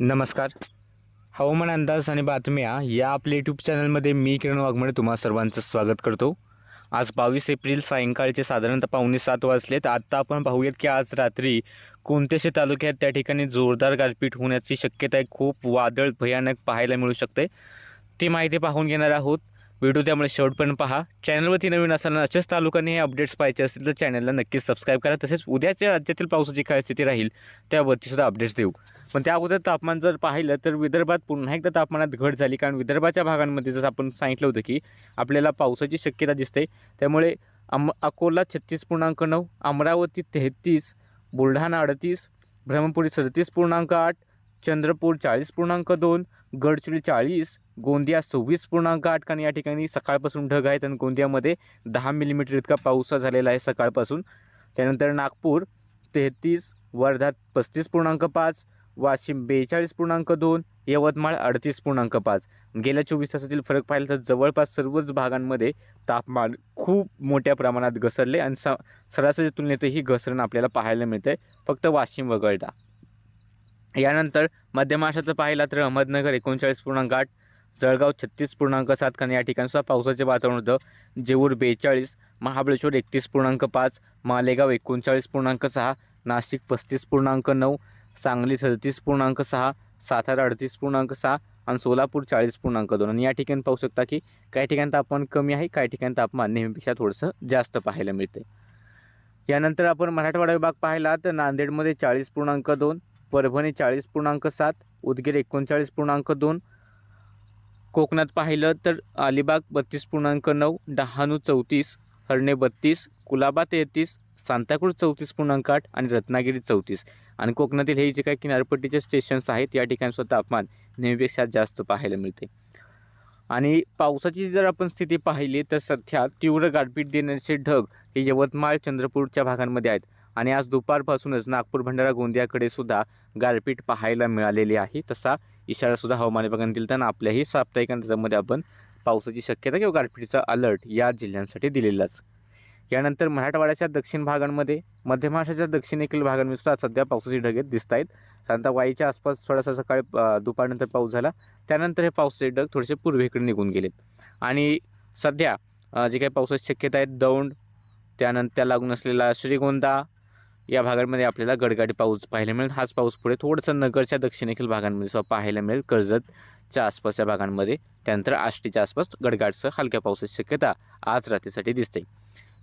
नमस्कार. हवामान अंदाज आणि बातम्या या आपल्या यूट्यूब चॅनलमध्ये मी किरण वाघमडे तुम्हा सर्वांचं स्वागत करतो. आज बावीस एप्रिल सायंकाळचे साधारणतः पावणे सात वाजलेत. आत्ता आपण पाहूयात की आज रात्री कोणत्याशे तालुक्यात त्या ठिकाणी जोरदार गारपीट होण्याची शक्यता आहे. खूप वादळ भयानक पाहायला मिळू शकते ती माहिती पाहून घेणार आहोत. व्हिडिओ त्यामुळे शेवटपर्यंत पहा. चॅनलवरती नवीन असताना अशाच तालुक्याने हे अपडेट्स पाहिजे असतील तर चॅनलला नक्कीच सबस्क्राईब करा. तसेच उद्याच्या राज्यातील पावसाची काय स्थिती राहील त्यावरती सुद्धा अपडेट्स देऊ. पण त्या अगोदर तापमान जर पाहिलं तर विदर्भात पुन्हा एकदा तापमानात घट झाली. कारण विदर्भाच्या भागांमध्ये जसं आपण सांगितलं होतं की आपल्याला पावसाची शक्यता दिसते. त्यामुळे अम अकोला छत्तीस पूर्णांक नऊ अमरावती तेहतीस बुलढाणा अडतीस ब्रह्मपुरी सदतीस पूर्णांक आठ चंद्रपूर चाळीस पूर्णांक दोन गडचिरोली चाळीस गोंदिया सव्वीस पूर्णांक आठ कारण या ठिकाणी सकाळपासून ढग आहेत आणि गोंदियामध्ये दहा मिलीमीटर इतका पाऊस झालेला आहे सकाळपासून. त्यानंतर नागपूर तेहतीस वर्धा पस्तीस पूर्णांक पाच वाशिम बेचाळीस पूर्णांक दोन यवतमाळ अडतीस पूर्णांक पाच. गेल्या चोवीस तासातील फरक पाहिला तर जवळपास सर्वच भागांमध्ये तापमान खूप मोठ्या प्रमाणात घसरले आणि स सरासरी तुलनेतही घसरण आपल्याला पाहायला मिळते फक्त वाशिम वगळता. यानंतर मध्य महाराष्ट्राचं पाहिलं तर अहमदनगर एकोणचाळीस पूर्णांक आठ जळगाव छत्तीस पूर्णांक सात कारण या ठिकाणी सुद्धा पावसाचे वातावरण होतं. जेऊर बेचाळीस महाबळेश्वर एकतीस पूर्णांक पाच मालेगाव एकोणचाळीस पूर्णांक सहा नाशिक पस्तीस पूर्णांक नऊ सांगली सदतीस पूर्णांक सहा सातारा अडतीस पूर्णांक सहा आणि सोलापूर चाळीस पूर्णांक दोन. आणि या ठिकाणी पाहू शकता की काही ठिकाणी तापमान कमी आहे काही ठिकाणी तापमान नेहमीपेक्षा थोडंसं जास्त पाहायला मिळते यानंतर आपण मराठवाडा विभाग पाहिला तर नांदेडमध्ये चाळीस पूर्णांक दोन परभणी चाळीस पूर्णांक सात उदगीर एकोणचाळीस पूर्णांक दोन कोकणात पाहिलं तर अलिबाग बत्तीस पूर्णांक नऊ डहाणू चौतीस हरणे बत्तीस कुलाबा तेहतीस सांताक्रूज चौतीस पूर्णांक आठ आणि रत्नागिरी चौतीस. आणि कोकणातील हे जे काही किनारपट्टीचे स्टेशन्स आहेत या ठिकाणी स्वतः तापमान नेहमीपेक्षा जास्त पाहायला मिळते. आणि पावसाची जर आपण स्थिती पाहिली तर सध्या तीव्र गारपीट देण्याचे ढग हे यवतमाळ चंद्रपूरच्या भागांमध्ये आहेत. आणि आज दुपारपासूनच नागपूर भंडारा गोंदियाकडे सुद्धा गारपीट पाहायला मिळालेली आहे. तसा इशारासुद्धा हवामान विभागाने दिला त्यांना आपल्याही साप्ताहिक अंदाजामध्ये आपण पावसाची शक्यता किंवा गारपीटीचा अलर्ट या जिल्ह्यांसाठी दिलेलाच. यानंतर मराठवाड्याच्या दक्षिण भागांमध्ये मध्य महाराष्ट्राच्या दक्षिणेकडील भागांमध्ये सुद्धा सध्या पावसाची ढगेत दिसत आहेत साधारणतः वाईच्या आसपास थोडासा सकाळी दुपारनंतर पाऊस झाला. त्यानंतर हे पावसाचे ढग थोडेसे पूर्वेकडे निघून गेलेत. आणि सध्या जे काही पावसाची शक्यता आहेत दौंड त्यानंतर त्या लागून असलेला श्रीगोंदा या भागांमध्ये आपल्याला गडगाडी पाऊस पाहायला मिळेल. हाच पाऊस पुढे थोडंसं नगरच्या दक्षिणेकडील भागांमध्ये सुद्धा पाहायला मिळेल. कर्जतच्या आसपासच्या भागांमध्ये त्यानंतर आष्टीच्या आसपास गडगाडसह हलक्या पावसाची शक्यता आज रात्रीसाठी दिसते.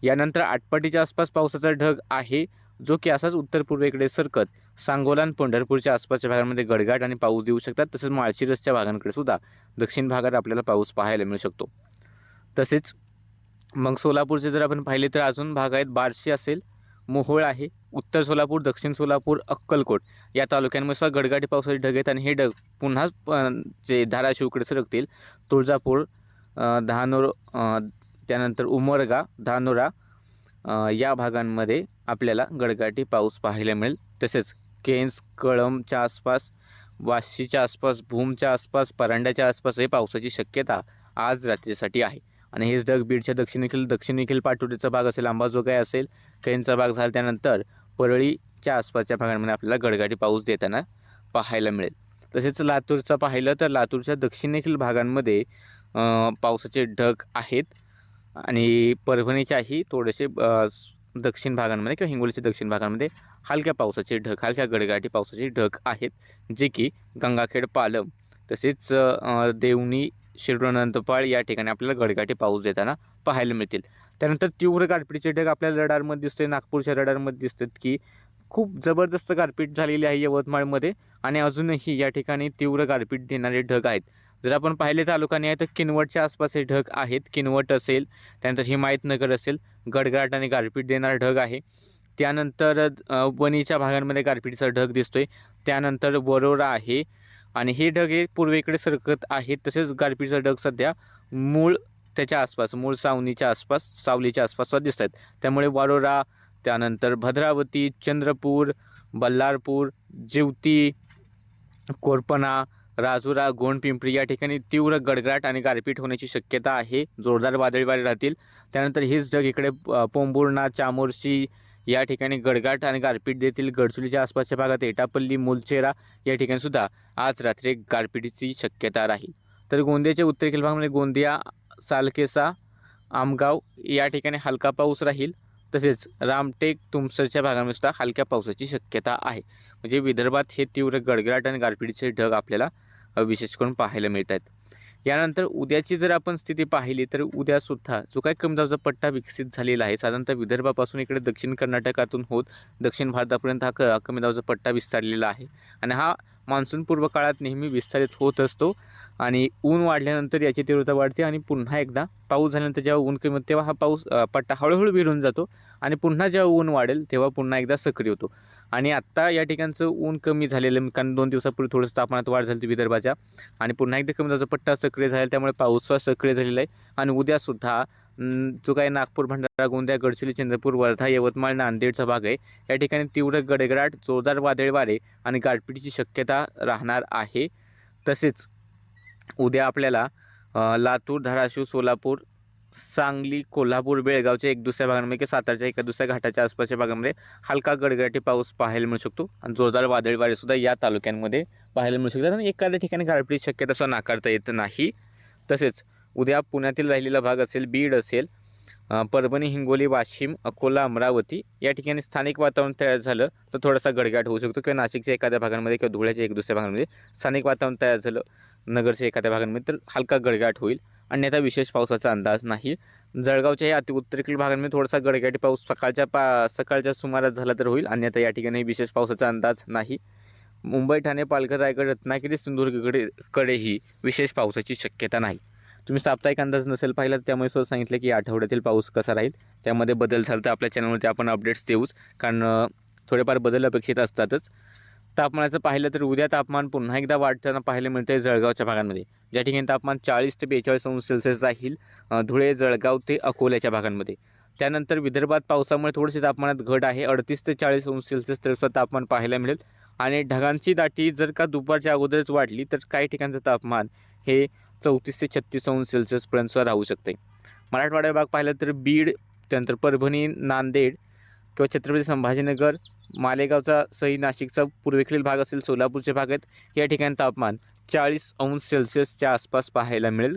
यानंतर आटपाटीच्या आसपास पावसाचा ढग आहे जो की असाच उत्तर पूर्वेकडे सरकत सांगोला आणि पंढरपूरच्या आसपासच्या भागांमध्ये गडगाट आणि पाऊस देऊ शकतात. तसेच माळशिरसच्या भागांकडे सुद्धा दक्षिण भागात आपल्याला पाऊस पाहायला मिळू शकतो. तसेच मग सोलापूरचे जर आपण पाहिले तर अजून भाग आहेत. बार्शी असेल मोहोळ आहे. उत्तर सोलापूर दक्षिण सोलापूर अक्कलकोट या तालुक्यांमध्ये सुद्धा गडगाटी पावसाचे ढग आहेत आणि हे ढग पुन्हा जे धाराशिवकडे सरकतील तुळजापूर धानोर त्यानंतर उमरगा धानोरा या भागांमध्ये आपल्याला गडगाटी पाऊस पाहायला मिळेल. तसेच केन्स कळमच्या आसपास वाशीच्या आसपास भूमच्या आसपास परांड्याच्या आसपास हे पावसाची शक्यता आज रात्रीसाठी आहे. आणि हेच ढग बीडच्या दक्षिणेकडील दक्षिणेकडील पाटोटीचा भाग असेल अंबाजोगाई असेल कैनचा भाग झाला त्यानंतर परळीच्या आसपासच्या भागांमध्ये आपल्याला गडगाटी पाऊस देताना पाहायला मिळेल. तसेच लातूरचं पाहिलं तर लातूरच्या दक्षिणेकडील भागांमध्ये पावसाचे ढग आहेत आणि परभणीच्याही थोडेसे दक्षिण भागांमध्ये किंवा हिंगोलीच्या दक्षिण भागांमध्ये हलक्या पावसाचे ढग हलक्या गडगाटी पावसाचे ढग आहेत जे की गंगाखेड पालम तसेच देवणी देवणी या ठिकाणी आपल्याला गडगाटी पाऊस देताना पाहायला मिळतील. त्यानंतर तीव्र गारपीटचे ढग आपल्याला रडारमध्ये दिसते नागपूरच्या रडारमध्ये दिसतात की खूप जबरदस्त गारपीट झालेली आहे यवतमाळमध्ये आणि अजूनही या ठिकाणी तीव्र गारपीट देणारे ढग आहेत. जर आपण पाहिले तालुकाने आहे तर किनवटच्या आसपास हे ढग आहेत. किनवट असेल त्यानंतर हिमायतनगर असेल गडगाट आणि गारपीट देणारा ढग आहे. त्यानंतर वणीच्या भागांमध्ये गारपीटचा ढग दिसतोय. त्यानंतर वरोरा आहे आणि हे ढग हे पूर्वेकडे सरकत आहेत. तसेच गारपीटचा ढग सध्या मूळ त्याच्या आसपास मूळ सावनीच्या आसपास सावलीच्या आसपास दिसत आहेत. त्यामुळे वारोरा त्यानंतर भद्रावती चंद्रपूर बल्लारपूर जिवती कोरपणा राजुरा गोंडपिंपरी या ठिकाणी तीव्र गडगडाट आणि गारपीट होण्याची शक्यता आहे. जोरदार वादळी वारे राहतील. त्यानंतर हेच ढग इकडे पोंबुर्णा चामोर्शी या ठिकाणी गडगाट आणि गारपीट देतील. गडचुलीच्या आसपासच्या भागात एटापल्ली मुलचेरा या ठिकाणी सुद्धा आज रात्री गारपीटीची शक्यता राहील. तर गोंदियाच्या उत्तरेकडील भागामध्ये म्हणजे गोंदिया सालकेसा आमगाव या ठिकाणी हलका पाऊस राहील. तसेच रामटेक तुमसरच्या भागामध्ये सुद्धा हलक्या पावसाची शक्यता आहे. म्हणजे विदर्भात हे तीव्र गडगडाट आणि गारपीटीचे ढग आपल्याला विशेष करून पाहायला मिळत आहेत यानंतर उद्याची जर आपण स्थिती पाहिली तर उद्यासुद्धा जो काही कमी पट्टा विकसित झालेला आहे साधारणतः विदर्भापासून इकडे दक्षिण कर्नाटकातून होत दक्षिण भारतापर्यंत हा क कमी दाबाचा पट्टा विस्तारलेला आहे. आणि हा मान्सून पूर्व काळात नेहमी विस्तारित होत असतो आणि ऊन वाढल्यानंतर याची तीव्रता वाढते आणि पुन्हा एकदा पाऊस झाल्यानंतर जेव्हा ऊन कमी होते तेव्हा हा पाऊस पट्टा हळूहळू विरून जातो आणि पुन्हा जेव्हा ऊन वाढेल तेव्हा पुन्हा एकदा सक्रिय होतो. आणि आत्ता या ठिकाणचं ऊन कमी झालेलं कारण दोन दिवसापूर्वी थोडंसं तापमानात वाढ झाली होती विदर्भाच्या. आणि पुन्हा एकदा कमी दाबाचा पट्टा सक्रिय झाला त्यामुळे पाऊस सक्रिय झालेला आहे. आणि उद्यासुद्धा जो काही नागपूर भंडारा गोंदिया गडचिरोली चंद्रपूर वर्धा यवतमाळ नांदेडचा भाग आहे. या ठिकाणी तीव्र गडगडाट जोरदार वादळ वारे आणि गारपिटीची शक्यता राहणार आहे. तसेच उद्या आपल्याला लातूर धाराशिव सोलापूर सांगली कोल्हापूर बेळगावच्या एक दुसऱ्या भागांमध्ये सातारच्या एका दुसऱ्या घाटाच्या आसपासच्या भागामध्ये हलका गडगडाटी पाऊस पाहायला मिळू शकतो आणि जोरदार वादळी वारेसुद्धा या तालुक्यांमध्ये पाहायला मिळू शकतात. आणि एखाद्या ठिकाणी गारपीट शक्यता सुद्धा नाकारता येत नाही. तसेच उद्या पुण्यातील राहिलेला भाग असेल बीड असेल परभणी हिंगोली वाशिम अकोला अमरावती या ठिकाणी स्थानिक वातावरण तयार झालं तर थोडासा गडगाट होऊ शकतो किंवा नाशिकच्या एखाद्या भागांमध्ये किंवा धुळ्याच्या एक दुसऱ्या भागांमध्ये स्थानिक वातावरण तयार झालं नगरच्या एखाद्या भागांमध्ये तर हलका गडगाट होईल. अन्यथा विशेष पावसाचा अंदाज नाही. जळगावच्या या अतिउत्तरेकडील भागांमध्ये थोडासा गडगाटी पाऊस सकाळच्या पा सकाळच्या सुमारास झाला तर होईल. अन्यथा या ठिकाणी विशेष पावसाचा अंदाज नाही. मुंबई ठाणे पालघर रायगड रत्नागिरी सिंधुदुर्गकडे कडेही विशेष पावसाची शक्यता नाही. तुम्ही साप्ताहिक अंदाज नसेल पाहिला तर त्यामुळे सुद्धा सांगितलं की आठवड्यातील पाऊस कसा राहील. त्यामध्ये बदल झाला तर आपल्या चॅनलवरती आपण अपडेट्स देऊच. कारण थोडेफार बदल अपेक्षित असतातच. तापमानाचं पाहिलं तर उद्या तापमान पुन्हा एकदा वाढताना पाहायला मिळतं आहे जळगावच्या भागांमध्ये. ज्या ठिकाणी तापमान चाळीस ते बेचाळीस अंश सेल्सिअस राहील धुळे जळगाव ते अकोल्याच्या भागांमध्ये. त्यानंतर विदर्भात पावसामुळे थोडीशी तापमानात घट आहे. अडतीस ते चाळीस अंश सेल्सिअस तरीसुद्धा तापमान पाहायला मिळेल. आणि ढगांची दाटी जर का दुपारच्या अगोदरच वाढली तर काही ठिकाणचं तापमान हे चौतीस ते छत्तीस अंश सेल्सिअसपर्यंत राहू शकते मराठवाडा भाग पाहिलं तर बीड त्यानंतर परभणी नांदेड किंवा छत्रपती संभाजीनगर मालेगावचा सही नाशिकचा पूर्वेकडील भाग असेल सोलापूरचे भाग आहेत या ठिकाणी तापमान चाळीस अंश सेल्सिअसच्या आसपास पाहायला मिळेल.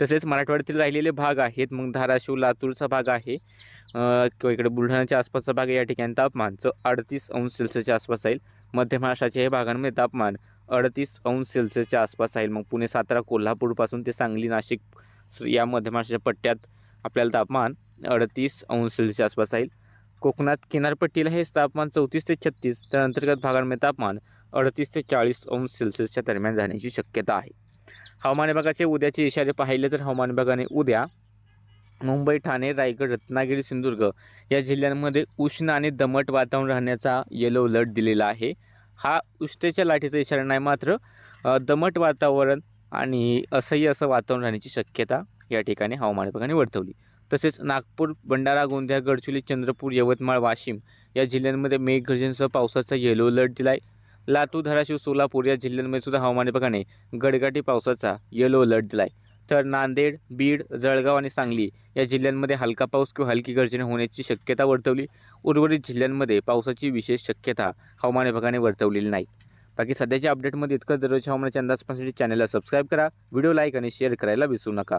तसेच मराठवाड्यातील राहिलेले भाग आहेत मग धाराशिव लातूरचा भाग आहे किंवा इकडे बुलढाण्याच्या आसपासचा भाग आहे या ठिकाणी तापमान जो अडतीस अंश सेल्सिअसच्या आसपास राहील मध्य महाराष्ट्राच्या हे भागांमध्ये तापमान अडतीस अंश सेल्सिअसच्या आसपास राहील मग पुणे सातारा कोल्हापूरपासून ते सांगली नाशिक या मध्य महाराष्ट्राच्या पट्ट्यात आपल्याला तापमान अडतीस अंश सेल्सिअसच्या आसपास राहील कोकणात किनारपट्टीला हे तापमान चौतीस ते छत्तीस तर अंतर्गत भागांमध्ये तापमान अडतीस ते चाळीस अंश सेल्सिअसच्या दरम्यान जाण्याची शक्यता आहे. हवामान विभागाचे उद्याचे इशारे पाहिले तर हवामान विभागाने उद्या मुंबई ठाणे रायगड रत्नागिरी सिंधुदुर्ग या जिल्ह्यांमध्ये उष्ण आणि दमट वातावरण राहण्याचा येलो अलर्ट दिलेला आहे. हा उष्णतेच्या लाटेचा इशारा नाही मात्र दमट वातावरण आणि असह्य असं वातावरण राहण्याची शक्यता या ठिकाणी हवामान विभागाने वर्तवली. तसेच नागपूर भंडारा गोंदिया गडचिरोली चंद्रपूर यवतमाळ वाशिम या जिल्ह्यांमध्ये मेघगर्जनेसह पावसाचा येलो अलर्ट दिला आहे लातूर धाराशिव सोलापूर या जिल्ह्यांमध्ये सुद्धा हवामान विभागाने गडगाटी पावसाचा येलो अलर्ट दिला आहे तर नांदेड बीड जळगाव आणि सांगली या जिल्ह्यांमध्ये हलका पाऊस किंवा हलकी गर्जना होण्याची शक्यता वर्तवली. उर्वरित जिल्ह्यांमध्ये पावसाची विशेष शक्यता हवामान विभागाने वर्तवलेली नाही. बाकी सध्याच्या अपडेटमध्ये इतकं दररोजच्या हवामानाच्या अंदाज पाहण्यासाठी चॅनलला सबस्क्राईब करा. व्हिडिओ लाईक आणि शेअर करायला विसरू नका.